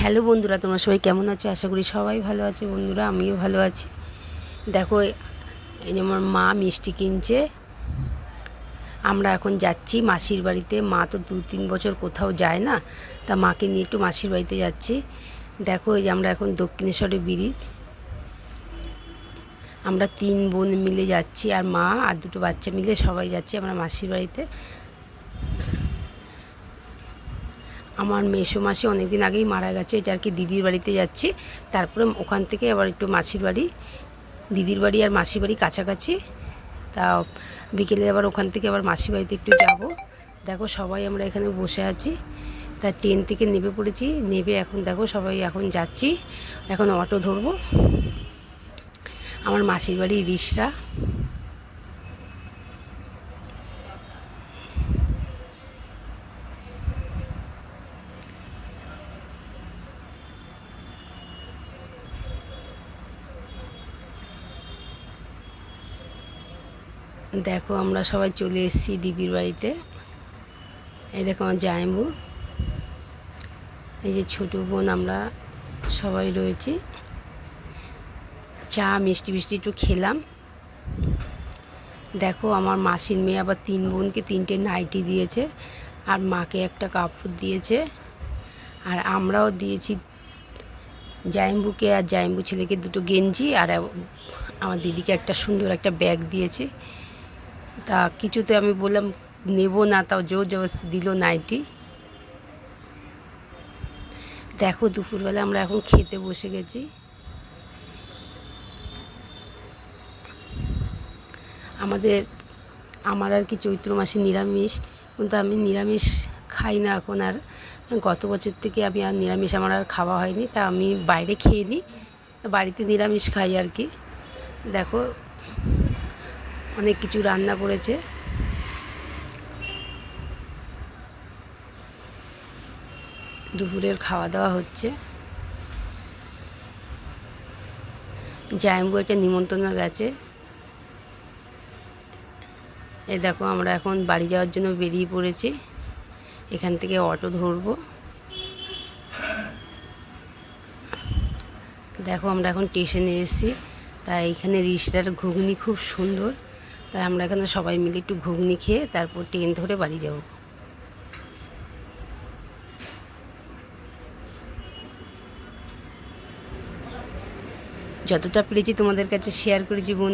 Hello বন্ধুরা, তোমরা সবাই কেমন আছো? আশা করি সবাই ভালো আছে। বন্ধুরা, আমিও ভালো আছি। দেখো, এই যে আমার মা মিষ্টি কিনছে। আমরা এখন যাচ্ছি মাসির বাড়িতে। মা তো দু তিন বছর কোথাও যায় না। তা মাকে নিয়ে একটু মাসির বাড়িতে যাচ্ছি। দেখো, এই যে আমরা এখন দক্ষিণেশ্বরে ব্রিজ আমরা তিন বোন মিলে যাচ্ছি, আর মা আর দুটো বাচ্চা মিলে সবাই যাচ্ছি আমরা মাসির বাড়িতে। আমার মেসো মাসি অনেক দিন আগেই মারা গেছে, এটা আর কি দিদির বাড়িতে যাচ্ছি। তারপরে ওখান থেকে আবার একটু মাসির বাড়ি, দিদির বাড়ি আর মাসির বাড়ি কাছাকাছি। তা বিকেলে আবার ওখান থেকে আবার মাসির বাড়িতে একটু যাব। দেখো সবাই আমরা এখানে বসে আছি। তা ট্রেন থেকে নেমে পড়েছি নেবে এখন দেখো সবাই এখন যাচ্ছি। এখন অটো ধরবো। আমার মাসির বাড়ি রিসরা। দেখো, আমরা সবাই চলে এসেছি দিদির বাড়িতে। এই দেখো আমার জায়ম্বু এই যে ছোটো বোন, আমরা সবাই রয়েছি। চা, মিষ্টি মিষ্টি একটু খেলাম। দেখো, আমার মাসির মেয়ে আবার তিন বোনকে তিনটে নাইটি দিয়েছে, আর মাকে একটা কাপড় দিয়েছে। আর আমরাও দিয়েছি জাইম্বুকে আর জাইম্বু ছেলেকে দুটো গেঞ্জি, আর আমার দিদিকে একটা সুন্দর একটা ব্যাগ দিয়েছে। তা কিছুতে আমি বললাম, নেব না, তাও জোর জবরদস্তি দিল নাইটি দেখো, দুপুরবেলা আমরা এখন খেতে বসে গেছি। আমাদের, আমার আর কি চৈত্র মাসে নিরামিষ, কিন্তু আমি নিরামিষ খাই না এখন আর। গত বছর থেকে আমি আর নিরামিষ আমার আর খাওয়া হয়নি, তা আমি বাইরে খেয়ে নিই। বাড়িতে নিরামিষ খাই আর কি। দেখো অনেক কিছু রান্না করেছে। দুপুরের খাওয়া দাওয়া হচ্ছে। জায়ম্বু একটা নিমন্ত্রণ গেছে। এ দেখো, আমরা এখন বাড়ি যাওয়ার জন্য বেরিয়ে পড়েছি। এখান থেকে অটো ধরবো। দেখো, আমরা এখন স্টেশনে এসেছি। তাই এখানে রিসটার ঘুগনি খুব সুন্দর। তাই আমরা এখানে সবাই মিলে একটু ঘুগনি খেয়ে তারপর ট্রেন ধরে বাড়ি যাব। যতটা পেরেছি তোমাদের কাছে শেয়ার করেছি বন্ধু।